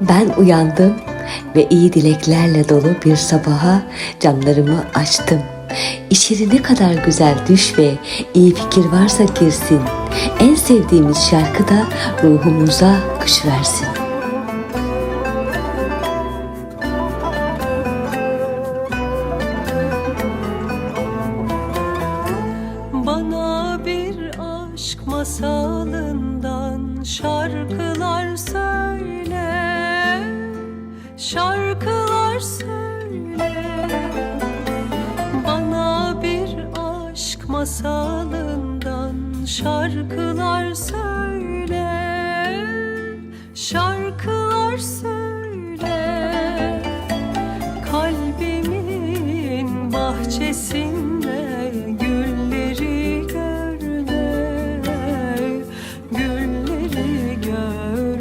Ben uyandım ve iyi dileklerle dolu bir sabaha camlarımı açtım. İçeri ne kadar güzel düş ve iyi fikir varsa girsin. En sevdiğimiz şarkı da ruhumuza güç versin. Bana bir aşk masalından şarkılar Şarkılar söyle. Bana bir aşk masalından şarkılar söyle. Şarkılar söyle. Kalbimin bahçesinde